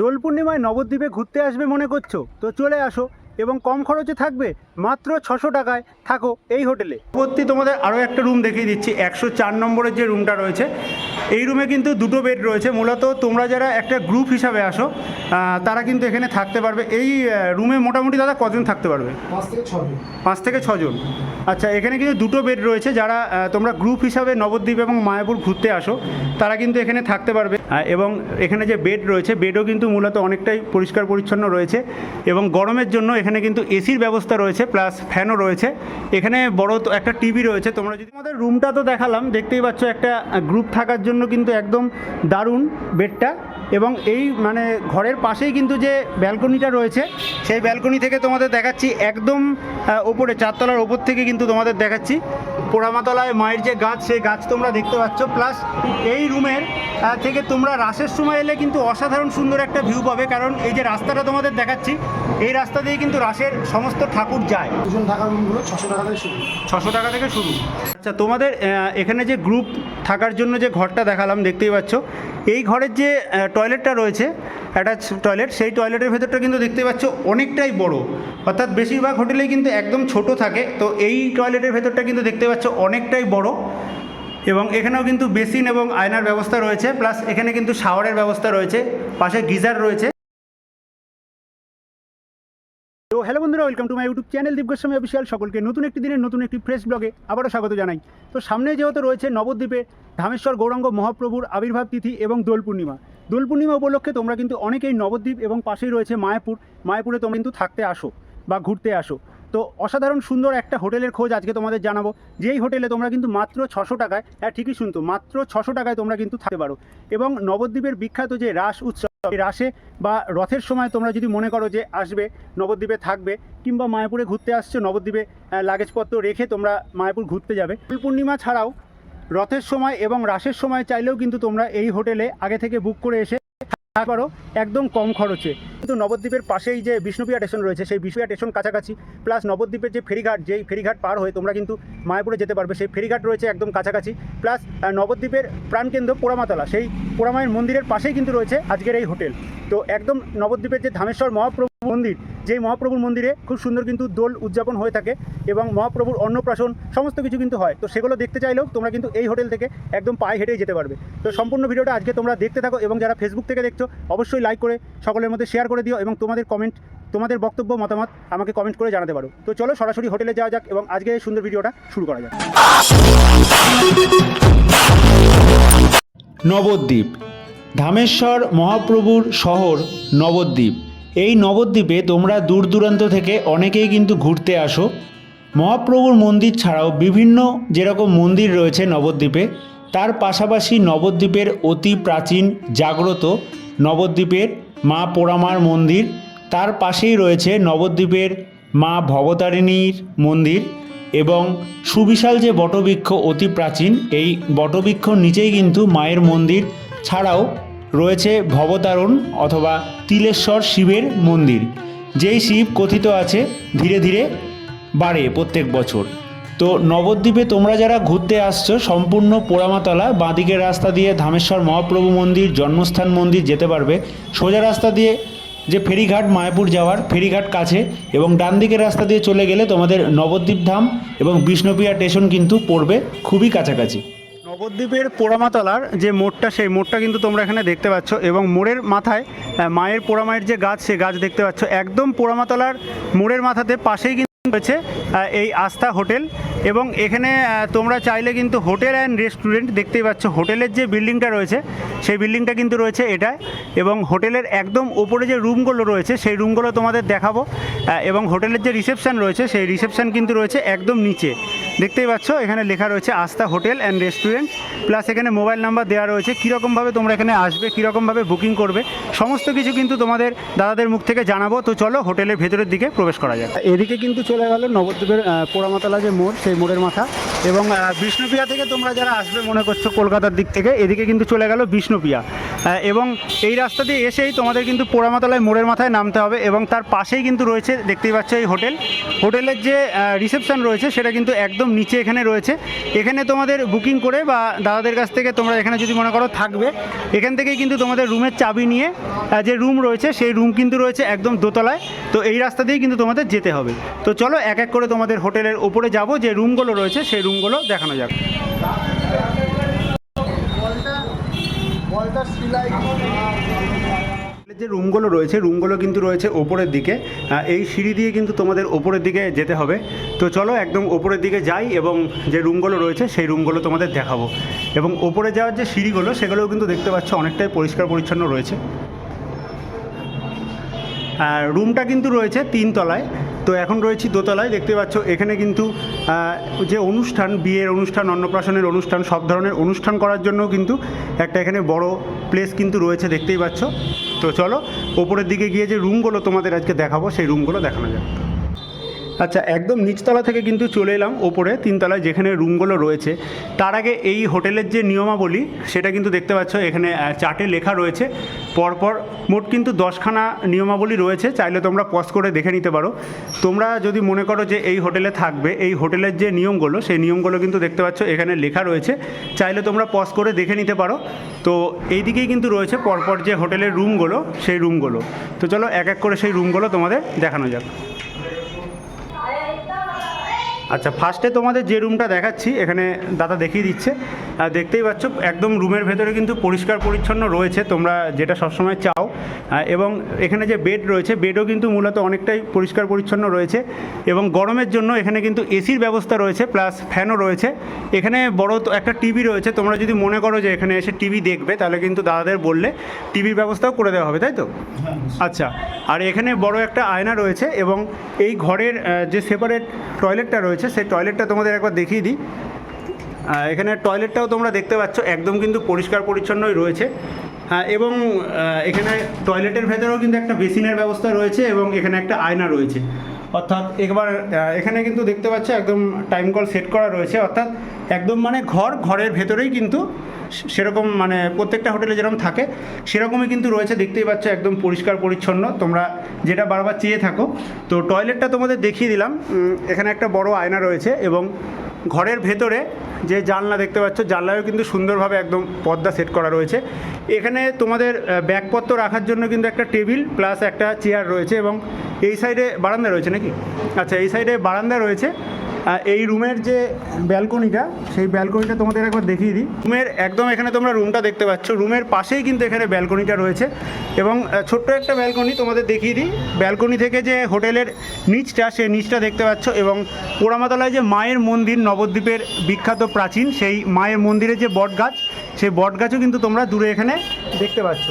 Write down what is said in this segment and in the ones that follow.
দোল পূর্ণিমায় নবদ্বীপে ঘুরতে আসবে মনে করছ? তো চলে আসো এবং কম খরচে থাকবে মাত্র ছশো টাকায় থাকো এই হোটেলে। পরবর্তী তোমাদের আরও একটা রুম দেখিয়ে দিচ্ছি। একশো চার নম্বরের যে রুমটা রয়েছে এই রুমে কিন্তু দুটো বেড রয়েছে। মূলত তোমরা যারা একটা গ্রুপ হিসাবে আসো তারা কিন্তু এখানে থাকতে পারবে। এই রুমে মোটামুটি দাদা কজন থাকতে পারবে? পাঁচ থেকে ছজন। পাঁচ থেকে ছজন। আচ্ছা এখানে কিন্তু দুটো বেড রয়েছে। যারা তোমরা গ্রুপ হিসাবে নবদ্বীপ এবং মায়াপুর ঘুরতে আসো তারা কিন্তু এখানে থাকতে পারবে। এবং এখানে যে বেড রয়েছে বেডও কিন্তু মূলত অনেকটাই পরিষ্কার পরিচ্ছন্ন রয়েছে। এবং গরমের জন্য এখানে কিন্তু এসির ব্যবস্থা রয়েছে প্লাস ফ্যানও রয়েছে। এখানে বড় একটা টিভি রয়েছে। তোমরা যদি আমাদের রুমটা তো দেখালাম দেখতেই পাচ্ছ একটা গ্রুপ থাকার জন্য কিন্তু একদম দারুণ বেডটা এবং এই মানে ঘরের পাশেই কিন্তু যে ব্যালকনিটা রয়েছে, সেই ব্যালকনি থেকে তোমাদের দেখাচ্ছি, একদম ওপরে, চারতলার ওপর থেকে কিন্তু তোমাদের দেখাচ্ছি। পোড়ামাতলায় মায়ের যে গাছ সেই গাছ তোমরা দেখতে পাচ্ছ। প্লাস এই রুমের থেকে তোমরা রাসের সময় এলে কিন্তু অসাধারণ সুন্দর একটা ভিউ পাবে। কারণ এই যে রাস্তাটা তোমাদের দেখাচ্ছি এই রাস্তা দিয়ে কিন্তু রাসের সমস্ত ঠাকুর যায়। দুজন থাকার রুমগুলো ছশো টাকা থেকে শুরু। ছশো টাকা থেকে শুরু। আচ্ছা তোমাদের এখানে যে গ্রুপ থাকার জন্য যে ঘরটা দেখালাম দেখতেই পাচ্ছ। এই ঘরের যে টয়লেটটা রয়েছে অ্যাটাচ টয়লেট সেই টয়লেটের ভেতরটা কিন্তু দেখতে পাচ্ছ অনেকটাই বড়। অর্থাৎ বেশিরভাগ হোটেলেই কিন্তু একদম ছোট থাকে। তো এই টয়লেটের ভেতরটা কিন্তু দেখতে পাচ্ছ অনেকটাই বড়। এবং এখানেও কিন্তু বেসিন এবং আয়নার ব্যবস্থা রয়েছে। প্লাস এখানে কিন্তু শাওয়ারের ব্যবস্থা রয়েছে। পাশে গিজার রয়েছে। তো হ্যালো বন্ধুরা welcome to my YouTube channel Deep Goswami official সকলকে নতুন একটি দিনের, নতুন একটি ফ্রেশ ব্লগে আবারও স্বাগত জানাই। তো সামনে যেহেতু রয়েছে নবদ্বীপে ধামেশ্বর, গৌরাঙ্গ, মহাপ্রভুর আবির্ভাব তিথি এবং দোল পূর্ণিমা। দোল পূর্ণিমা উপলক্ষে তোমরা কিন্তু অনেকেই নবদ্বীপ এবং পাশেই রয়েছে মায়াপুর। মায়াপুরে তোমরা কিন্তু থাকতে আসো বা ঘুরতে আসো। তো অসাধারণ সুন্দর একটা হোটেলের খোঁজ আজকে তোমাদের জানাব। যেই হোটেলে তোমরা কিন্তু মাত্র ছশো টাকায় হ্যাঁ ঠিকই শুনতো মাত্র ছশো টাকায় তোমরা কিন্তু থাকতে পারো। এবং নবদ্বীপের বিখ্যাত যে রাস উৎসব রাসে বা রথের সময় তোমরা যদি মনে করো যে আসবে, নবদ্বীপে থাকবে কিংবা মায়াপুরে ঘুরতে আসছো, নবদ্বীপে লাগেজপত্র রেখে তোমরা মায়াপুর ঘুরতে যাবে। ফুল পূর্ণিমা ছাড়াও রথের সময় এবং রাসের সময় চাইলেও কিন্তু তোমরা এই হোটেলে আগে থেকে বুক করে এসে পারো, একদম কম খরচে। কিন্তু নবদ্বীপের পাশেই যে বিষ্ণুপিয়া স্টেশন রয়েছে, সেই বিষ্ণুপিয়া স্টেশন কাছাকাছি। প্লাস নবদ্বীপের যে ফেরিঘাট, যেই ফেরিঘাট পার হয়ে তোমরা কিন্তু মায়াপুরে যেতে পারবে। সেই ফেরিঘাট রয়েছে একদম কাছাকাছি। প্লাস নবদ্বীপের প্রাণকেন্দ্র পোড়ামাতলা। সেই পোড়ামায়ের মন্দিরের পাশেই কিন্তু রয়েছে আজকের এই হোটেল। তো একদম নবদ্বীপের যে ধামেশ্বর মহাপ্রভু মন্দির, যেই মহাপ্রভুর মন্দিরে খুব সুন্দর কিন্তু দোল উদযাপন হয়ে থাকে এবং মহাপ্রভুর অন্নপ্রাশন সমস্ত কিছু কিন্তু হয়। তো সেগুলো দেখতে চাইলেও তোমরা কিন্তু এই হোটেল থেকে একদম পায়ে হেঁটেই যেতে পারবে। তো সম্পূর্ণ ভিডিওটা আজকে তোমরা দেখতে থাকো এবং যারা ফেসবুক থেকে দেখছ, অবশ্যই লাইক করে সকলের মধ্যে শেয়ার করে দিও এবং তোমাদের কমেন্ট তোমাদের বক্তব্য, মতামত আমাকে কমেন্ট করে জানাতে পারো। তো চলো সরাসরি হোটেলে যাওয়া যাক এবং আজকে এই সুন্দর ভিডিওটা শুরু করা যাক। নবদ্বীপ ধামেশ্বর মহাপ্রভুর শহর নবদ্বীপ। এই নবদ্বীপে তোমরা দূর দূরান্ত থেকে অনেকেই কিন্তু ঘুরতে আসো। মহাপ্রভুর মন্দির ছাড়াও বিভিন্ন যেরকম মন্দির রয়েছে নবদ্বীপে, তার পাশাপাশি নবদ্বীপের অতি প্রাচীন জাগ্রত নবদ্বীপের মা পোড়ামার মন্দির, তার পাশেই রয়েছে নবদ্বীপের মা ভবতারিণীর মন্দির এবং সুবিশাল যে বটবৃক্ষ অতি প্রাচীন, এই বটবৃক্ষ নিচেই কিন্তু মায়ের মন্দির ছাড়াও রয়েছে ভবতারণ অথবা তিলেশ্বর শিবের মন্দির। যেই শিব কথিত আছে, ধীরে ধীরে বাড়ে প্রত্যেক বছর। তো নবদ্বীপে তোমরা যারা ঘুরতে আসছো, সম্পূর্ণ পোড়ামাতলা, বাঁদিকের রাস্তা দিয়ে ধামেশ্বর মহাপ্রভু মন্দির, জন্মস্থান মন্দির যেতে পারবে। সোজা রাস্তা দিয়ে যে ফেরিঘাট, মায়াপুর যাওয়ার ফেরিঘাট কাছে এবং ডান দিকের রাস্তা দিয়ে চলে গেলে তোমাদের নবদ্বীপ ধাম এবং বিষ্ণুপ্রিয়া স্টেশন কিন্তু পড়বে খুবই কাছাকাছি। নবদ্বীপের পোড়ামাতলার যে মোড়টা, সেই মোড়টা কিন্তু তোমরা এখানে দেখতে পাচ্ছ এবং মোড়ের মাথায় মায়ের পোড়ামায়ের যে গাছ সে গাছ দেখতে পাচ্ছ। একদম পোড়ামাতলার মোড়ের মাথাতে পাশেই কিন্তু রয়েছে এই আস্থা হোটেল এবং এখানে তোমরা চাইলে কিন্তু হোটেল অ্যান্ড রেস্টুরেন্ট দেখতেই পাচ্ছ। হোটেলের যে বিল্ডিংটা রয়েছে, সেই বিল্ডিংটা কিন্তু রয়েছে এটা এবং হোটেলের একদম ওপরে যে রুমগুলো রয়েছে, সেই রুমগুলো তোমাদের দেখাবো। এবং হোটেলের যে রিসেপশন রয়েছে, সেই রিসেপশন কিন্তু রয়েছে একদম নিচে। দেখতেই পাচ্ছ, এখানে লেখা রয়েছে Astha hotel and restaurant plus এখানে মোবাইল নাম্বার দেওয়া রয়েছে, কীরকমভাবে তোমরা এখানে আসবে, কীরকমভাবে বুকিং করবে, সমস্ত কিছু কিন্তু তোমাদের দাদাদের মুখ থেকে জানাব। তো চলো হোটেলের ভেতরের দিকে প্রবেশ করা যাক। এদিকে কিন্তু চলে গেল নবদ্বীপের পোড়ামাতলা যে মোড়, সেই মোড়ের মাথা। এবং বিষ্ণুপ্রিয়া থেকে তোমরা যারা আসবে মনে করছ কলকাতার দিক থেকে, এদিকে কিন্তু চলে গেল বিষ্ণুপ্রিয়া এবং এই রাস্তা দিয়ে এসেই তোমাদের কিন্তু পোড়ামাতলায় মোড়ের মাথায় নামতে হবে, এবং তার পাশেই কিন্তু রয়েছে, দেখতেই পাচ্ছ এই হোটেল। হোটেলের যে রিসেপশন রয়েছে, সেটা কিন্তু একদম নিচে এখানে রয়েছে। এখানে তোমাদের বুকিং করে বা দাদাদের কাছ থেকে তোমরা এখানে যদি মনে করো থাকবে, এখান থেকেই কিন্তু তোমাদের রুমের চাবি নিয়ে যে রুম রয়েছে, সেই রুম কিন্তু রয়েছে একদম দোতলায়। তো এই রাস্তা দিয়েই কিন্তু তোমাদের যেতে হবে। তো চলো এক এক করে তোমাদের হোটেলের ওপরে যাব, যে রুমগুলো রয়েছে, সেই রুমগুলো দেখানো যাক। যে রুমগুলো রয়েছে, রুমগুলো কিন্তু রয়েছে ওপরের দিকে। এই সিঁড়ি দিয়ে কিন্তু তোমাদের ওপরের দিকে যেতে হবে। তো চলো একদম ওপরের দিকে যাই এবং যে রুমগুলো রয়েছে, সেই রুমগুলো তোমাদের দেখাবো। এবং ওপরে যাওয়ার যে সিঁড়িগুলো, সেগুলোও কিন্তু দেখতে পাচ্ছ অনেকটাই পরিষ্কার পরিচ্ছন্ন রয়েছে। রুমটা কিন্তু রয়েছে তিনতলায়। তো এখন রয়েছি দোতলায়, দেখতে পাচ্ছ এখানে কিন্তু যে অনুষ্ঠান, বিয়ের অনুষ্ঠান, অন্নপ্রাশনের অনুষ্ঠান, সব ধরনের অনুষ্ঠান করার জন্য কিন্তু একটা এখানে বড় প্লেস কিন্তু রয়েছে, দেখতেই পাচ্ছ। তো চলো, ওপরের দিকে গিয়ে যে রুমগুলো তোমাদের আজকে দেখাবো, সেই রুমগুলো দেখানো যাক। আচ্ছা একদম নিচতলা থেকে কিন্তু চলে এলাম, ওপরে তিনতলায় যেখানে রুমগুলো রয়েছে। তার আগে এই হোটেলের যে নিয়মাবলী, সেটা কিন্তু দেখতে পাচ্ছ, এখানে চার্টে লেখা রয়েছে। পরপর মোট কিন্তু দশখানা নিয়মাবলী রয়েছে, চাইলে তোমরা পজ করে দেখে নিতে পারো। তোমরা যদি মনে করো যে এই হোটেলে থাকবে, এই হোটেলের যে নিয়মগুলো, সেই নিয়মগুলো কিন্তু দেখতে পাচ্ছ, এখানে লেখা রয়েছে। চাইলে তোমরা পজ করে দেখে নিতে পারো। তো এই দিকেই কিন্তু রয়েছে পরপর যে হোটেলের রুমগুলো, সেই রুমগুলো। তো চলো, এক এক করে সেই রুমগুলো তোমাদের দেখানো যাক। আচ্ছা ফার্স্টে তোমাদের যে রুমটা দেখাচ্ছি, এখানে দাদা দেখিয়ে দিচ্ছে। দেখতেই পাচ্ছ, একদম রুমের ভেতরে কিন্তু পরিষ্কার পরিচ্ছন্ন রয়েছে, তোমরা যেটা সবসময় চাও। এবং এখানে যে বেড রয়েছে বেডও কিন্তু মূলত অনেকটাই পরিষ্কার পরিচ্ছন্ন রয়েছে। এবং গরমের জন্য এখানে কিন্তু এসির ব্যবস্থা রয়েছে প্লাস ফ্যানও রয়েছে। এখানে বড় একটা টিভি রয়েছে, তোমরা যদি মনে করো যে এখানে এসে টিভি দেখবে, তাহলে কিন্তু দাদাদের বললে টিভির ব্যবস্থাও করে দেওয়া হবে, তাই তো? আচ্ছা আর এখানে বড় একটা আয়না রয়েছে, এবং এই ঘরের যে সেপারেট টয়লেটটা রয়েছে সেই টয়লেটটা তোমাদের একবার দেখিয়ে দিই। এখানে টয়লেটটাও তোমরা দেখতে পাচ্ছ, একদম কিন্তু পরিষ্কার পরিচ্ছন্নই রয়েছে। হ্যাঁ এবং এখানে টয়লেটের ভেতরেও কিন্তু একটা বেসিনের ব্যবস্থা রয়েছে এবং এখানে একটা আয়না রয়েছে। অর্থাৎ একবার এখানে কিন্তু দেখতে পাচ্ছ, একদম টাইম কল সেট করা রয়েছে। অর্থাৎ একদম মানে ঘর, ঘরের ভেতরেই কিন্তু সেরকম মানে প্রত্যেকটা হোটেলে যেরকম থাকে, সেরকমই কিন্তু রয়েছে। দেখতেই পাচ্ছ, একদম পরিষ্কার পরিচ্ছন্ন। তোমরা যেটা বারবার চেয়ে থাকো। তো টয়লেটটা তোমাদের দেখিয়ে দিলাম। এখানে একটা বড় আয়না রয়েছে এবং ঘরের ভেতরে যে জানলা দেখতে পাচ্ছ, জানলায়ও কিন্তু সুন্দরভাবে একদম পর্দা সেট করা রয়েছে। এখানে তোমাদের ব্যাগপত্র রাখার জন্য কিন্তু একটা টেবিল প্লাস একটা চেয়ার রয়েছে এবং এই সাইডে বারান্দা রয়েছে নাকি? আচ্ছা এই সাইডে বারান্দা রয়েছে। এই রুমের যে ব্যালকনিটা, সেই ব্যালকনিটা তোমাদের একবার দেখিয়ে দিই। রুমের একদম এখানে তোমরা রুমটা দেখতে পাচ্ছ। রুমের পাশেই কিন্তু এখানে ব্যালকনিটা রয়েছে এবং ছোট্ট একটা ব্যালকনি তোমাদের দেখিয়ে দিই। ব্যালকনি থেকে যে হোটেলের নিচটা, সেই নিচটা দেখতে পাচ্ছ এবং পোড়ামাতলায় যে মায়ের মন্দির, নবদ্বীপের বিখ্যাত প্রাচীন, সেই মায়ের মন্দিরের যে বট গাছ সেই বট গাছও কিন্তু তোমরা দূরে এখানে দেখতে পাচ্ছ।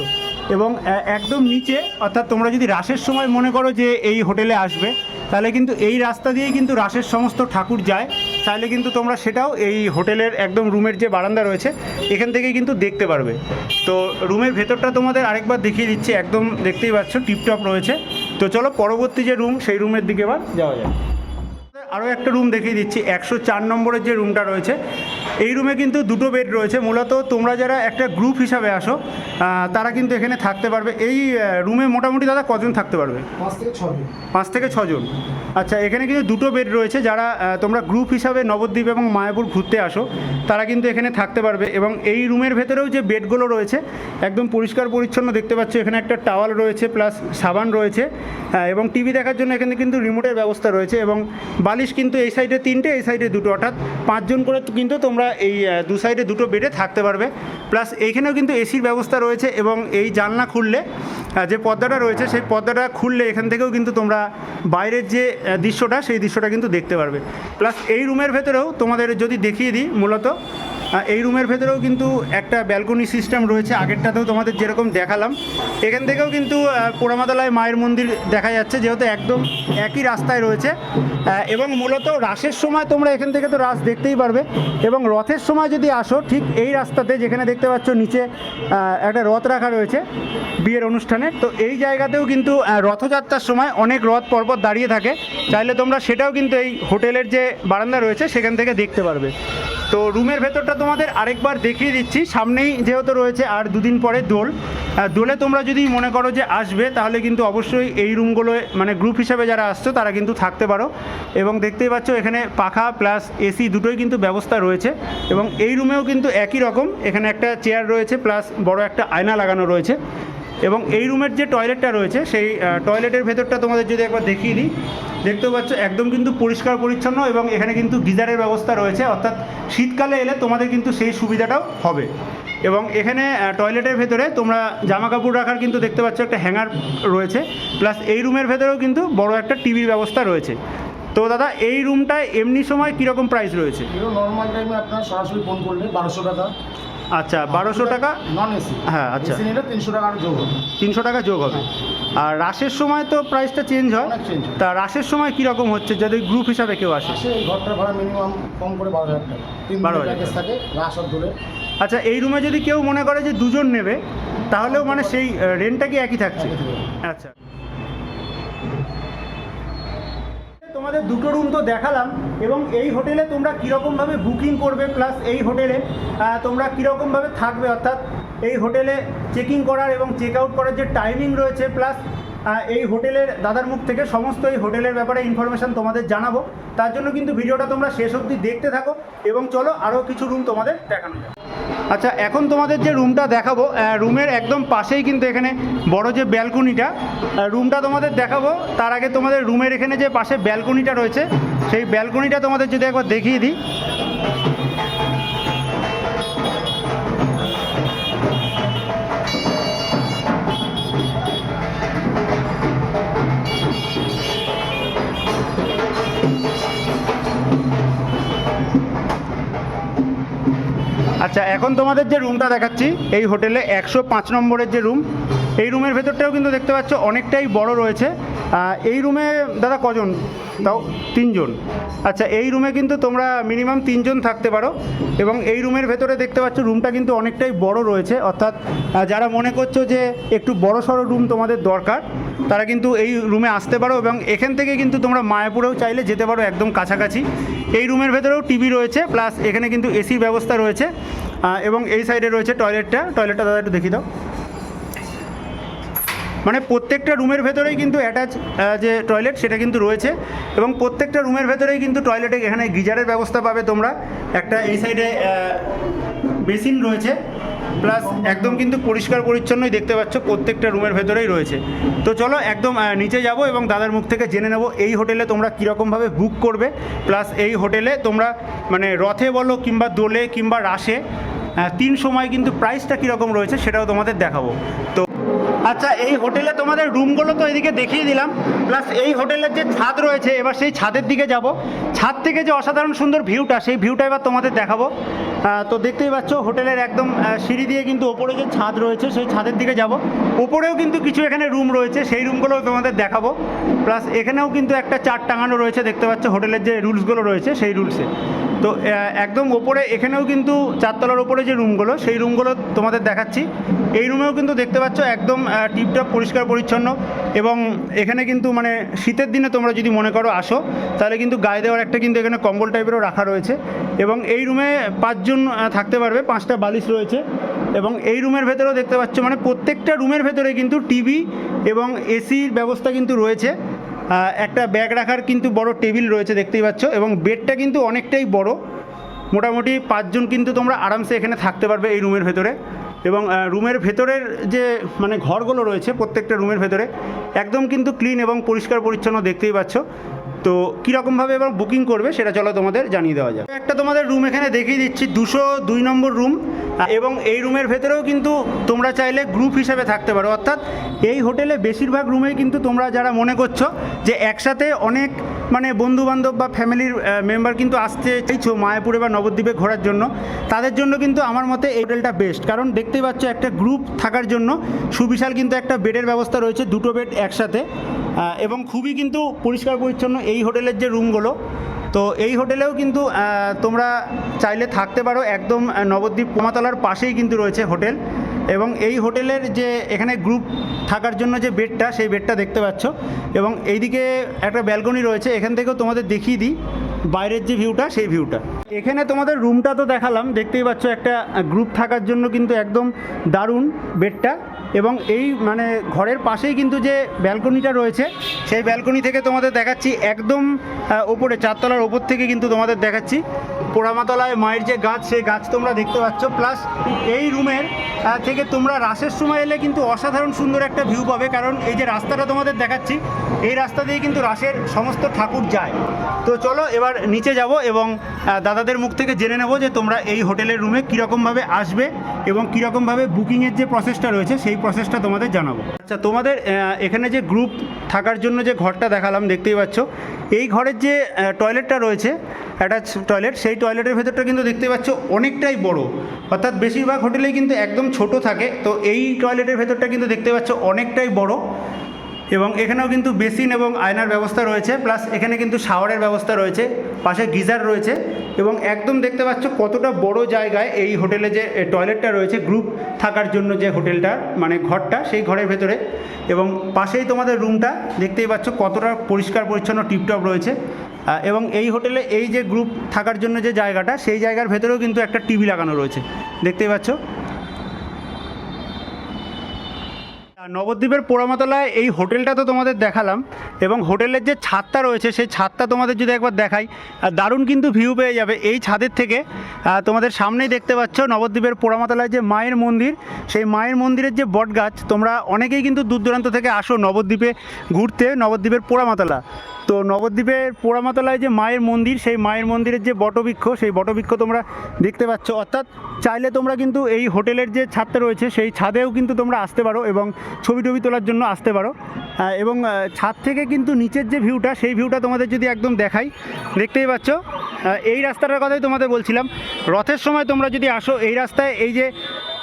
এবং একদম নিচে, অর্থাৎ তোমরা যদি রাসের সময় মনে করো যে এই হোটেলে আসবে তাহলে কিন্তু এই রাস্তা দিয়েই কিন্তু রাসের সমস্ত ঠাকুর যায়। চাইলে কিন্তু তোমরা সেটাও এই হোটেলের একদম রুমের যে বারান্দা রয়েছে, এখান থেকেই কিন্তু দেখতে পারবে। তো রুমের ভেতরটা তোমাদের আরেকবার দেখিয়ে দিচ্ছি, একদম দেখতেই পাচ্ছ, টিপটপ রয়েছে। তো চলো পরবর্তী যে রুম, সেই রুমের দিকে এবার যাওয়া যায় আরও একটা রুম দেখিয়ে দিচ্ছি, একশো চার নম্বরের যে রুমটা রয়েছে এই রুমে কিন্তু দুটো বেড রয়েছে। মূলত তোমরা যারা একটা গ্রুপ হিসাবে আসো তারা কিন্তু এখানে থাকতে পারবে। এই রুমে মোটামুটি দাদা কজন থাকতে পারবে? পাঁচ থেকে ছ পাঁচ থেকে ছজন। আচ্ছা এখানে কিন্তু দুটো বেড রয়েছে। যারা তোমরা গ্রুপ হিসাবে নবদ্বীপ এবং মায়াপুর ঘুরতে আসো তারা কিন্তু এখানে থাকতে পারবে এবং এই রুমের ভেতরেও যে বেডগুলো রয়েছে একদম পরিষ্কার পরিচ্ছন্ন দেখতে পাচ্ছ এখানে একটা টাওয়াল রয়েছে প্লাস সাবান রয়েছে এবং টিভি দেখার জন্য এখানে কিন্তু রিমোটের ব্যবস্থা রয়েছে এবং বালিশ কিন্তু এই সাইডে তিনটে এই সাইডে দুটো। অর্থাৎ পাঁচজন করে কিন্তু তোমরা এই দু সাইডে দুটো বেডে থাকতে পারবে। প্লাস এইখানেও কিন্তু এসির ব্যবস্থা রয়েছে এবং এই জানলা খুললে যে পর্দাটা রয়েছে সেই পর্দাটা খুললে এখান থেকেও কিন্তু তোমরা বাইরের যে দৃশ্যটা সেই দৃশ্যটা কিন্তু দেখতে পারবে। প্লাস এই রুমের ভেতরেও তোমাদের যদি দেখিয়ে দিই মূলত এই রুমের ভেতরেও কিন্তু একটা ব্যালকনি সিস্টেম রয়েছে, আগেরটাতেও তোমাদের যেরকম দেখালাম। এখান থেকেও কিন্তু পোড়ামাতলায় মায়ের মন্দির দেখা যাচ্ছে, যেহেতু একদম একই রাস্তায় রয়েছে। এবং মূলত রাসের সময় তোমরা এখান থেকে তো রাস দেখতেই পারবে। এবং রথের সময় যদি আসো, ঠিক এই রাস্তাতে যেখানে দেখতে পাচ্ছ নিচে একটা রথ রাখা রয়েছে বিয়ের অনুষ্ঠানে। তো এই জায়গাতেও কিন্তু রথযাত্রার সময় অনেক রথ পরপর দাঁড়িয়ে থাকে। চাইলে তোমরা সেটাও কিন্তু এই হোটেলের যে বারান্দা রয়েছে, সেখান থেকে দেখতে পারবে। তো রুমের ভেতরটা তোমাদের আরেকবার দেখিয়ে দিচ্ছি। সামনেই যেহেতু রয়েছে আর দুদিন পরে দোল। দোলে তোমরা যদি মনে করো যে আসবে, তাহলে কিন্তু অবশ্যই এই রুমগুলোয় মানে গ্রুপ হিসাবে যারা আসছো, তারা কিন্তু থাকতে পারো। এবং দেখতেই পাচ্ছ, এখানে পাখা প্লাস এসি দুটোই কিন্তু ব্যবস্থা রয়েছে। এবং এই রুমেও কিন্তু একই রকম। এখানে একটা চেয়ার রয়েছে, প্লাস বড় একটা আয়না লাগানো রয়েছে। এবং এই রুমের যে টয়লেটটা রয়েছে, সেই টয়লেটের ভেতরটা তোমাদের যদি একবার দেখিয়ে দিই দেখতে পাচ্ছ একদম কিন্তু পরিষ্কার পরিচ্ছন্ন এবং এখানে কিন্তু গিজারের ব্যবস্থা রয়েছে, অর্থাৎ শীতকালে এলে তোমাদের কিন্তু সেই সুবিধাটাও হবে। এবং এখানে টয়লেটের ভেতরে তোমরা জামা কাপড় রাখার কিন্তু দেখতে পাচ্ছ একটা হ্যাঙ্গার রয়েছে, প্লাস এই রুমের ভেতরেও কিন্তু বড় একটা টিভির ব্যবস্থা রয়েছে। তো দাদা, এই রুমটায় এমনি সময় কীরকম প্রাইস রয়েছে? নর্মাল টাইমে আপনার সরাসরি ফোন করলে বারোশো টাকা। আচ্ছা বারোশো টাকা? নন এসি হ্যাঁ, আচ্ছা। এসি নিলে তিনশো টাকা যোগ হবে। তিনশো টাকা যোগ হবে। আর রাশের সময় তো প্রাইসটা চেঞ্জ হয়। তা রাশের সময় কীরকম হচ্ছে? যদি গ্রুপ হিসাবে কেউ আসে। এই ঘরটার ভাড়া মিনিমাম কম করে বারো হাজার টাকা। বারো হাজার থাকে আর ধরে আচ্ছা এই রুমে যদি কেউ মনে করে যে দুজন নেবে তাহলেও মানে সেই রেন্টটা কি একই থাকছে? আচ্ছা। তোমাদের দুটো রুম তো দেখালাম, এবং এই হোটেলে তোমরা কীরকমভাবে বুকিং করবে প্লাস এই হোটেলে তোমরা কীরকমভাবে থাকবে, অর্থাৎ এই হোটেলে চেকিং করার এবং চেক আউট করার যে টাইমিং রয়েছে প্লাস এই হোটেলের দাদার মুখ থেকে সমস্ত এই হোটেলের ব্যাপারে ইনফরমেশান তোমাদের জানাব। তার জন্য কিন্তু ভিডিওটা তোমরা শেষ অবধি দেখতে থাকো, এবং চলো আরও কিছু রুম তোমাদের দেখানো যাবে আচ্ছা এখন তোমাদের যে রুমটা দেখাবো রুমের একদম পাশেই কিন্তু এখানে বড় যে ব্যালকনিটা রুমটা তোমাদের দেখাবো। তার আগে তোমাদের রুমের এখানে যে পাশে ব্যালকনিটা রয়েছে, সেই ব্যালকনিটা তোমাদের যদি একবার দেখিয়ে দিই। আচ্ছা এখন তোমাদের যে রুমটা দেখাচ্ছি, এই হোটেলে একশো পাঁচ নম্বরের যে রুম এই রুমের ভেতরটাও কিন্তু দেখতে পাচ্ছ, অনেকটাই বড় রয়েছে। এই রুমে দাদা কজন? তাও তিনজন। আচ্ছা এই রুমে কিন্তু তোমরা মিনিমাম তিনজন থাকতে পারো এবং এই রুমের ভেতরে দেখতে পাচ্ছ রুমটা কিন্তু অনেকটাই বড় রয়েছে। অর্থাৎ যারা মনে করছ যে একটু বড় সড়ো রুম তোমাদের দরকার, তারা কিন্তু এই রুমে আসতে পারো এবং এখান থেকে কিন্তু তোমরা মায়াপুরেও চাইলে যেতে পারো একদম কাছাকাছি। এই রুমের ভেতরেও টিভি রয়েছে প্লাস এখানে কিন্তু এসির ব্যবস্থা রয়েছে এবং এই সাইডে রয়েছে টয়লেটটা টয়লেটটা দাদা একটু দেখিয়ে দাও। মানে প্রত্যেকটা রুমের ভেতরেই কিন্তু অ্যাটাচ যে টয়লেট সেটা কিন্তু রয়েছে এবং প্রত্যেকটা রুমের ভেতরেই কিন্তু টয়লেটে এখানে গিজারের ব্যবস্থা পাবে তোমরা। একটা এই সাইডে বেসিন রয়েছে প্লাস একদম কিন্তু পরিষ্কার পরিচ্ছন্নই দেখতে পাচ্ছ প্রত্যেকটা রুমের ভেতরেই রয়েছে। তো চলো একদম নিচে যাব এবং দাদার মুখ থেকে জেনে নেব এই হোটেলে তোমরা কীরকমভাবে বুক করবে প্লাস এই হোটেলে তোমরা মানে রথে বলো কিংবা দোলে কিংবা রাসে তিন সময় কিন্তু প্রাইসটা কীরকম রয়েছে সেটাও তোমাদের দেখাবো। তো আচ্ছা এই হোটেলে তোমাদের রুমগুলো তো এদিকে দেখিয়ে দিলাম প্লাস এই হোটেলের যে ছাদ রয়েছে, এবার সেই ছাদের দিকে যাব। ছাদ থেকে যে অসাধারণ সুন্দর ভিউটা সেই ভিউটা এবার তোমাদের দেখাবো। তো দেখতেই পাচ্ছ, হোটেলের একদম সিঁড়ি দিয়ে কিন্তু ওপরে যে ছাদ রয়েছে, সেই ছাদের দিকে যাব। ওপরেও কিন্তু কিছু এখানে রুম রয়েছে, সেই রুমগুলোও তোমাদের দেখাবো। প্লাস এখানেও কিন্তু একটা চার টাঙানো রয়েছে, দেখতে পাচ্ছ, হোটেলের যে রুলসগুলো রয়েছে, সেই রুলসে তো একদম ওপরে, এখানেও কিন্তু চারতলার ওপরে যে রুমগুলো, সেই রুমগুলো তোমাদের দেখাচ্ছি। এই রুমেও কিন্তু দেখতে পাচ্ছ একদম টিপটপ, পরিষ্কার, পরিচ্ছন্ন এবং এখানে কিন্তু মানে শীতের দিনে তোমরা যদি মনে করো আসো, তাহলে কিন্তু গায়ে দেওয়ার একটা কিন্তু এখানে কম্বল টাইপেরও রাখা রয়েছে এবং এই রুমে পাঁচজন থাকতে পারবে, পাঁচটা বালিশ রয়েছে এবং এই রুমের ভেতরেও দেখতে পাচ্ছ মানে প্রত্যেকটা রুমের ভেতরে কিন্তু টিভি এবং এসির ব্যবস্থা কিন্তু রয়েছে। একটা ব্যাগ রাখার কিন্তু বড় টেবিল রয়েছে, দেখতেই পাচ্ছ, এবং বেডটা কিন্তু অনেকটাই বড়। মোটামুটি পাঁচজন কিন্তু তোমরা আরামসে এখানে থাকতে পারবে এই রুমের ভেতরে। এবং রুমের ভেতরের যে মানে ঘরগুলো রয়েছে, প্রত্যেকটা রুমের ভেতরে, একদম কিন্তু ক্লিন এবং পরিষ্কার পরিচ্ছন্ন দেখতেই পাচ্ছ। তো কীরকমভাবে এবার বুকিং করবে সেটা চলো তোমাদের জানিয়ে দেওয়া যাবে একটা তোমাদের রুম এখানে দেখিয়ে দিচ্ছি, দুশো দুই নম্বর রুম এবং এই রুমের ভেতরেও কিন্তু তোমরা চাইলে গ্রুপ হিসেবে থাকতে পারো। অর্থাৎ এই হোটেলে বেশিরভাগ রুমেই কিন্তু তোমরা যারা মনে করছ যে একসাথে অনেক মানে বন্ধু বান্ধব বা ফ্যামিলির মেম্বার কিন্তু আসতে চাইছো মায়াপুরে বা নবদ্বীপে ঘোরার জন্য। তাদের জন্য কিন্তু আমার মতে এই হোটেলটা বেস্ট কারণ দেখতেই পাচ্ছ একটা গ্রুপ থাকার জন্য সুবিশাল কিন্তু একটা বেডের ব্যবস্থা রয়েছে, দুটো বেড একসাথে। এবং খুবই কিন্তু পরিষ্কার পরিচ্ছন্ন এই হোটেলের যে রুমগুলো তো এই হোটেলেও কিন্তু তোমরা চাইলে থাকতে পারো। একদম নবদ্বীপ পোমাতলার পাশেই কিন্তু রয়েছে হোটেল এবং এই হোটেলের যে এখানে গ্রুপ থাকার জন্য যে বেডটা সেই বেডটা দেখতে পাচ্ছ। এবং এইদিকে একটা ব্যালকনি রয়েছে, এখান থেকেও তোমাদের দেখিয়ে দিই। বাইরের যে ভিউটা সেই ভিউটা এখানে তোমাদের রুমটা তো দেখালাম, দেখতেই পাচ্ছ একটা গ্রুপ থাকার জন্য কিন্তু একদম দারুণ বেডটা এবং এই মানে ঘরের পাশেই কিন্তু যে ব্যালকনিটা রয়েছে, সেই ব্যালকনি থেকে তোমাদের দেখাচ্ছি একদম ওপরে, চারতলার ওপর থেকে কিন্তু তোমাদের দেখাচ্ছি। পোড়ামাতলায় মায়ের যে গাছ, সেই গাছ তোমরা দেখতে পাচ্ছ। প্লাস এই রুমের থেকে তোমরা রাসের সময় এলে কিন্তু অসাধারণ সুন্দর একটা ভিউ পাবে। কারণ এই যে রাস্তাটা তোমাদের দেখাচ্ছি, এই রাস্তা দিয়ে কিন্তু রাসের সমস্ত ঠাকুর যায়। তো চলো, এবার নিচে যাব এবং দাদাদের মুখ থেকে জেনে নেব যে তোমরা এই হোটেলের রুমে কীরকমভাবে আসবে এবং কীরকমভাবে বুকিংয়ের যে প্রসেসটা রয়েছে, সেই প্রসেসটা তোমাদের জানাব। আচ্ছা তোমাদের এখানে যে গ্রুপ থাকার জন্য যে ঘরটা দেখালাম, দেখতেই পাচ্ছ, এই ঘরের যে টয়লেটটা রয়েছে অ্যাটাচ টয়লেট সেই টয়লেটের ভেতরটা কিন্তু দেখতে পাচ্ছ অনেকটাই বড়। অর্থাৎ বেশিরভাগ হোটেলেই কিন্তু একদম ছোট থাকে, তো এই টয়লেটের ভেতরটা কিন্তু দেখতে পাচ্ছ অনেকটাই বড়। এবং এখানেও কিন্তু বেসিন এবং আয়নার ব্যবস্থা রয়েছে, প্লাস এখানে কিন্তু শাওয়ারের ব্যবস্থা রয়েছে, পাশে গিজার রয়েছে এবং একদম দেখতে পাচ্ছ কতটা বড় জায়গায় এই হোটেলে যে টয়লেটটা রয়েছে, গ্রুপ থাকার জন্য যে হোটেলটা মানে ঘরটা, সেই ঘরের ভেতরে এবং পাশেই তোমাদের রুমটা, দেখতেই পাচ্ছ কতটা পরিষ্কার পরিচ্ছন্ন টিপটপ রয়েছে। এবং এই হোটেলে এই যে গ্রুপ থাকার জন্য যে জায়গাটা, সেই জায়গার ভেতরেও কিন্তু একটা টিভি লাগানো রয়েছে, দেখতেই পাচ্ছ আর নবদ্বীপের পোড়ামাতলায় এই হোটেলটা তো তোমাদের দেখালাম এবং হোটেলের যে ছাদটা রয়েছে, সেই ছাদটা তোমাদের যদি একবার দেখাই দারুণ কিন্তু ভিউ পেয়ে যাবে। এই ছাদের থেকে তোমাদের সামনেই দেখতে পাচ্ছ নবদ্বীপের পোড়ামাতলায় যে মায়ের মন্দির। সেই মায়ের মন্দিরের যে বটগাছ, তোমরা অনেকেই কিন্তু দূর দূরান্ত থেকে আসো নবদ্বীপে ঘুরতে, নবদ্বীপের পোড়ামাতলা। তো নবদ্বীপের পোড়ামাতলায় যে মায়ের মন্দির, সেই মায়ের মন্দিরের যে বটবৃক্ষ, সেই বটবৃক্ষ তোমরা দেখতে পাচ্ছ। অর্থাৎ চাইলে তোমরা কিন্তু এই হোটেলের যে ছাদটা রয়েছে, সেই ছাদেও কিন্তু তোমরা আসতে পারো এবং ছবি টবি তোলার জন্য আসতে পারো। এবং ছাদ থেকে কিন্তু নিচের যে ভিউটা, সেই ভিউটা তোমাদের যদি একদম দেখাই, দেখতেই পাচ্ছ। এই রাস্তাটার কথাই তোমাদের বলছিলাম। রথের সময় তোমরা যদি আসো, এই রাস্তায় এই যে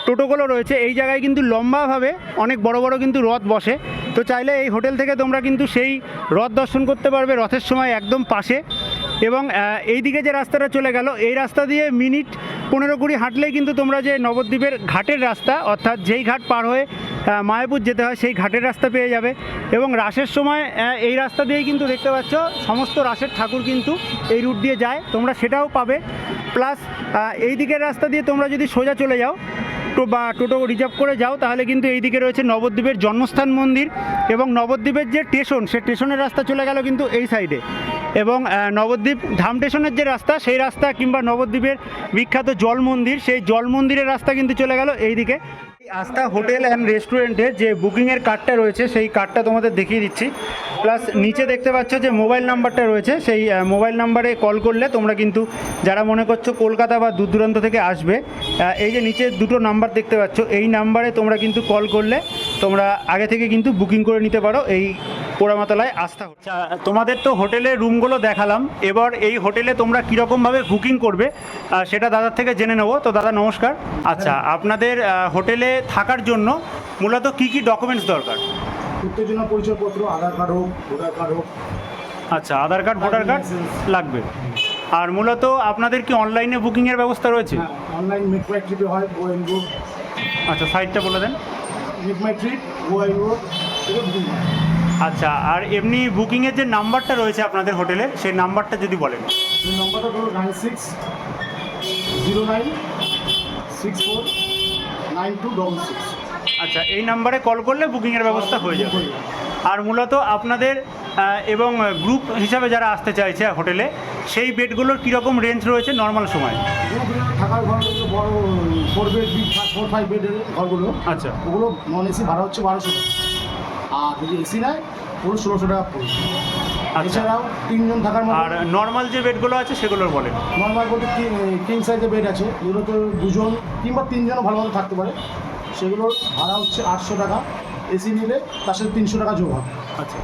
টোটোগুলো রয়েছে, এই জায়গায় কিন্তু লম্বাভাবে অনেক বড় বড় কিন্তু রথ বসে। তো চাইলে এই হোটেল থেকে তোমরা কিন্তু সেই রথ দর্শন করতে পারবে রথের সময় একদম পাশে। এবং এই দিকে যে রাস্তাটা চলে গেল, এই রাস্তা দিয়ে মিনিট পনেরো কুড়ি হাঁটলেই কিন্তু তোমরা যে নবদ্বীপের ঘাটের রাস্তা, অর্থাৎ যেই ঘাট পার হয়ে মায়াপুর যেতে হয় সেই ঘাটের রাস্তা পেয়ে যাবে। এবং রাসের সময় এই রাস্তা দিয়েই কিন্তু দেখতে পাচ্ছ, সমস্ত রাসের ঠাকুর কিন্তু এই রুট দিয়ে যায়, তোমরা সেটাও পাবে। প্লাস এই দিকের রাস্তা দিয়ে তোমরা যদি সোজা চলে যাও বা টোটো রিজার্ভ করে যাও, তাহলে কিন্তু এই দিকে রয়েছে নবদ্বীপের জন্মস্থান মন্দির এবং নবদ্বীপের যে স্টেশন সে স্টেশনের রাস্তা চলে গেল কিন্তু এই সাইডে এবং নবদ্বীপ ধাম স্টেশনের যে রাস্তা, সেই রাস্তা কিংবা নবদ্বীপের বিখ্যাত জল মন্দির, সেই জল মন্দিরের রাস্তা কিন্তু চলে গেল এই দিকে। আস্থা হোটেল অ্যান্ড রেস্টুরেন্টের যে বুকিংয়ের কার্ডটা রয়েছে সেই কার্ডটা তোমাদের দেখিয়ে দিচ্ছি। প্লাস নিচে দেখতে পাচ্ছ যে মোবাইল নাম্বারটা রয়েছে সেই মোবাইল নাম্বারে কল করলে তোমরা কিন্তু যারা মনে করছ কলকাতা বা দূর দূরান্ত থেকে আসবে এই যে নিচে দুটো নাম্বার দেখতে পাচ্ছ এই নাম্বারে তোমরা কিন্তু কল করলে তোমরা আগে থেকে কিন্তু বুকিং করে নিতে পারো এই পোড়ামাতলায় আস্থা। আচ্ছা, তোমাদের তো হোটেলে রুমগুলো দেখালাম এবার এই হোটেলে তোমরা কীরকমভাবে বুকিং করবে সেটা দাদার থেকে জেনে নেব। তো দাদা নমস্কার। আচ্ছা আপনাদের হোটেলে থাকার জন্য মূলত কি কি ডকুমেন্টস দরকার? উত্তেজনা পরিচয়পত্র আধার কার্ড হোক ভোটার কার্ড হোক। আচ্ছা আধার কার্ড ভোটার কার্ড লাগবে। আর মূলত আপনাদের কি অনলাইনে বুকিংয়ের ব্যবস্থা রয়েছে? হ্যাঁ অনলাইন মিট মাই ট্রিপে হয় গো এন গো আচ্ছা সাইটটা বলে দেন। Meet my trip go N go booking হয়। আচ্ছা আর এমনি বুকিংয়ের যে নাম্বারটা রয়েছে আপনাদের হোটেলের সেই নাম্বারটা যদি বলেন। নম্বরটা হলো nine six zero nine six four nine two double six. আচ্ছা এই নাম্বারে কল করলে বুকিংয়ের ব্যবস্থা হয়ে যাবে। আর মূলত আপনাদের এবং গ্রুপ হিসাবে যারা আসতে চাইছে হোটেলে সেই বেডগুলোর কীরকম রেঞ্জ রয়েছে নর্মাল সময়? থাকার ঘর হচ্ছে বড় ফোর বেড ফোর ফাইভ বেডের ঘরগুলো। আচ্ছা। ওগুলো নন এসি ভাড়া হচ্ছে বারোশো টাকা। আর যদি এসি নেয় পুরো ষোলোশো টাকা পড়বে। এছাড়াও তিনজন থাকার আর নর্মাল যে বেডগুলো আছে সেগুলোর বলেন। নর্মাল বলতে কিং সাইজের বেড আছে। এগুলোতে দুজন কিংবা তিনজনও ভালো মতো থাকতে পারে। সেগুলোর ভাড়া হচ্ছে আটশো টাকা। এসি নিলে তার সাথে তিনশো টাকা যোগ আচ্ছা।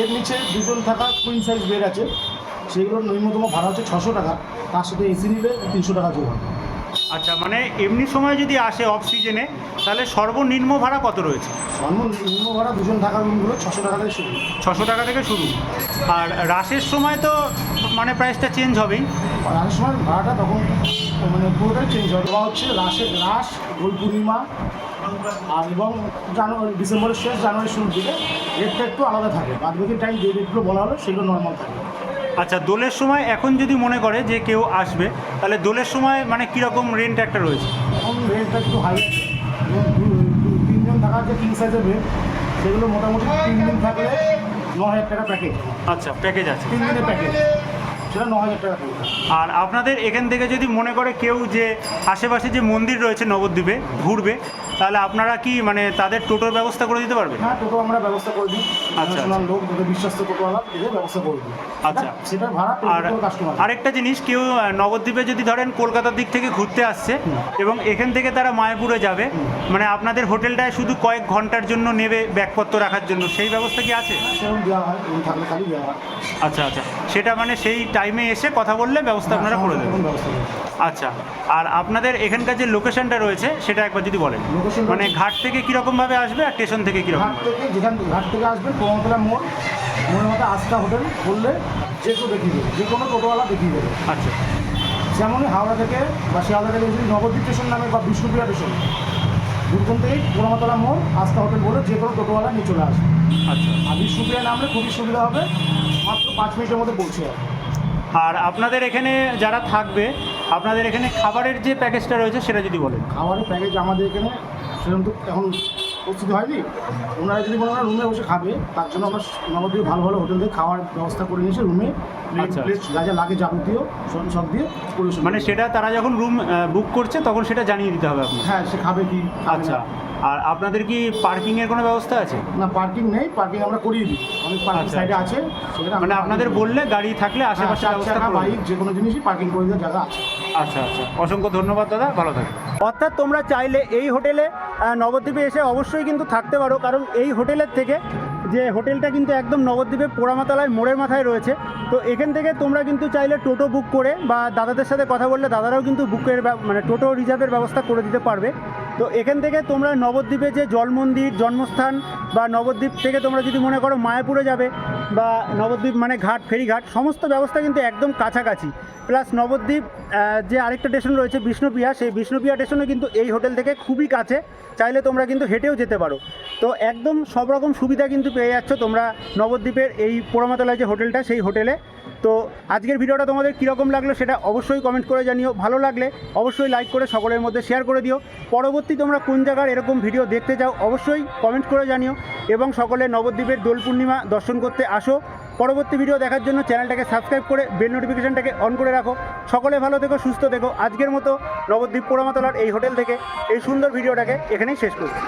এর নিচে দুজন থাকা কুইন সাইজ বেড আছে। সেগুলোর ন্যূনতম ভাড়া হচ্ছে ছশো টাকা। তার সাথে এসি নিলে তিনশো টাকা যোগ হয় আচ্ছা মানে এমনি সময় যদি আসে অফ সিজনে তাহলে সর্বনিম্ন ভাড়া কত রয়েছে? সর্বনিম্ন ভাড়া দুজন থাকার রুমগুলো ছশো টাকা থেকে শুরু। ছশো টাকা থেকে শুরু। আর রাসের সময় তো মানে প্রাইসটা চেঞ্জ হবেই। আর রাসের সময় ভাড়াটা তখন মানে পুরোটাই চেঞ্জ হবে। বা হচ্ছে রাসের রাস দোল পূর্ণিমা আর এবং জানুয়ারি ডিসেম্বরের শেষ জানুয়ারির শুরুর দিকে। রেটটা একটু আলাদা থাকে। বাদ বাকি টাইম যে রেটগুলো বলা হলো সেগুলো নর্মাল থাকে। আচ্ছা দোলের সময় এখন যদি মনে করে যে কেউ আসবে তাহলে দোলের সময় মানে কীরকম রেন্ট একটা রয়েছে? এখন রেটটা একটু হাই তিনজন থাকার যে কিং সাইজের বেড সেগুলো মোটামুটি তিন দিন থাকলে ন হাজার টাকা প্যাকেজ আচ্ছা প্যাকেজ আছে। তিন দিনের প্যাকেজ সেটা ন হাজার টাকা আর আপনাদের এখান থেকে যদি মনে করে কেউ যে আশেপাশে যে মন্দির রয়েছে নবদ্বীপে ঘুরবে তাহলে আপনারা কি মানে তাদের টোটোর ব্যবস্থা করে দিতে পারবেন? হ্যাঁ টোটো আমরা ব্যবস্থা করে দিই। আচ্ছা, ন্যাশনাল লোক যাদের বিশ্বস্ত টোটোওয়ালা এদের ব্যবস্থা করে দিই। আচ্ছা। সেটা ভাড়া আর কাস্টমার আরেকটা জিনিস কেউ নবদ্বীপে যদি ধরেন কলকাতার দিক থেকে ঘুরতে আসছে এবং এখান থেকে তারা মায়াপুরে যাবে মানে আপনাদের হোটেলটায় শুধু কয়েক ঘণ্টার জন্য নেবে ব্যাগপত্র রাখার জন্য সেই ব্যবস্থা কি আছে? হয় হয় আচ্ছা আচ্ছা। সেটা মানে সেই টাইমে এসে কথা বললে ব্যবস্থা আপনারা করে দেবেন। আচ্ছা। আর আপনাদের এখানকার যে লোকেশনটা রয়েছে সেটা একবার যদি বলেন। মানে ঘাট থেকে কীরকমভাবে আসবে আর স্টেশন থেকে কীরকম? ঘাট থেকে যেখান ঘাট থেকে আসবে কমতলা মোড়। মোড়ের মধ্যে আস্থা হোটেল বললে যে কেউ দেখিয়ে দেবে যে কোনো টোটোওয়ালা দেখিয়ে দেবে। আচ্ছা। যেমন হাওড়া থেকে বা শিয়ালদা থেকে যদি নবদ্বীপ স্টেশন নামে বা বিষ্ণুপ্রিয়া স্টেশন। দুর্গম থেকে পোড়ামাতলা মোড় আস্থা হোটেল বলে যে কোনো টোটোওয়ালা নিয়ে চলে আসবে। আচ্ছা। আর বিষ্ণুপ্রিয়া নামলে খুবই সুবিধা হবে মাত্র পাঁচ মিনিটের মধ্যে পৌঁছে যাবে। আর আপনাদের এখানে যারা থাকবে আপনাদের এখানে খাবারের যে প্যাকেজটা রয়েছে সেটা যদি বলেন। খাবারের প্যাকেজ আমাদের এখানে সেরকম তো এখন প্রস্তুতি হয়নি। ওনারা যদি মনে করেন রুমে বসে খাবে তার জন্য আমরা নবদ্বীপে ভালো ভালো হোটেল থেকে খাওয়ার ব্যবস্থা করে নিয়েছি রুমে আচ্ছা। প্লেট যা যা লাগে যাবতীয় সব সব দিয়ে পরিবেশন মানে সেটা তারা যখন রুম বুক করছে তখন সেটা জানিয়ে দিতে হবে আপনার হ্যাঁ সে খাবে কি খাবে আচ্ছা। আর আপনাদের কি পার্কিং এর কোনো ব্যবস্থা আছে? না পার্কিং নেই পার্কিং আমরা করিয়ে দিই। অনেক পার্কিং আচ্ছা, সাইডে আচ্ছা। আছে মানে আপনাদের বললে গাড়ি থাকলে হ্যাঁ, আশেপাশে ব্যবস্থা বাইক যে কোনো জিনিসই পার্কিং করে দেওয়ার জায়গা আছে। আচ্ছা আচ্ছা। অসংখ্য ধন্যবাদ দাদা। ভালো থাকবেন। অর্থাৎ তোমরা চাইলে এই হোটেলে নবদ্বীপে এসে অবশ্যই কিন্তু থাকতে পারো কারণ এই হোটেলের থেকে যে হোটেলটা কিন্তু একদম নবদ্বীপে পোড়ামাতলায় মোড়ের মাথায় রয়েছে। তো এখান থেকে তোমরা কিন্তু চাইলে টোটো বুক করে বা দাদাদের সাথে কথা বললে দাদারাও কিন্তু বুকের মানে টোটো রিজার্ভের ব্যবস্থা করে দিতে পারবে। তো এখান থেকে তোমরা নবদ্বীপে যে জল মন্দির, জন্মস্থান বা নবদ্বীপ থেকে তোমরা যদি মনে করো মায়াপুরে যাবে বা নবদ্বীপ মানে ঘাট, ফেরিঘাট, সমস্ত ব্যবস্থা কিন্তু একদম কাছাকাছি। প্লাস নবদ্বীপ যে আরেকটা স্টেশন রয়েছে বিষ্ণুপ্রিয়া সেই বিষ্ণুপ্রিয়া স্টেশনে কিন্তু এই হোটেল থেকে খুবই কাছে। চাইলে তোমরা কিন্তু হেঁটেও যেতে পারো। তো একদম সব রকম সুবিধা কিন্তু পেয়ে যাচ্ছ, তোমরা নবদ্বীপের এই পোড়ামাতলায় যে হোটেলটা, সেই হোটেলে। তো আজকের ভিডিওটা তোমাদের কীরকম লাগল সেটা অবশ্যই কমেন্ট করে জানিও। ভালো লাগলে অবশ্যই লাইক করে সকলের মধ্যে শেয়ার করে দিও। পরবর্তী তোমরা কোন জায়গার এরকম ভিডিও দেখতে চাও, অবশ্যই কমেন্ট করে জানিও। এবং সকলে নবদ্বীপের দোল পূর্ণিমা দর্শন করতে আসো। পরবর্তী ভিডিও দেখার জন্য চ্যানেলটাকে সাবস্ক্রাইব করে বেল নোটিফিকেশনটাকে অন করে রাখো। সকলে ভালো থেকো, সুস্থ থেকো। আজকের মতো নবদ্বীপ পোড়ামাতলার এই হোটেল থেকে এই সুন্দর ভিডিওটাকে এখানেই শেষ করছি।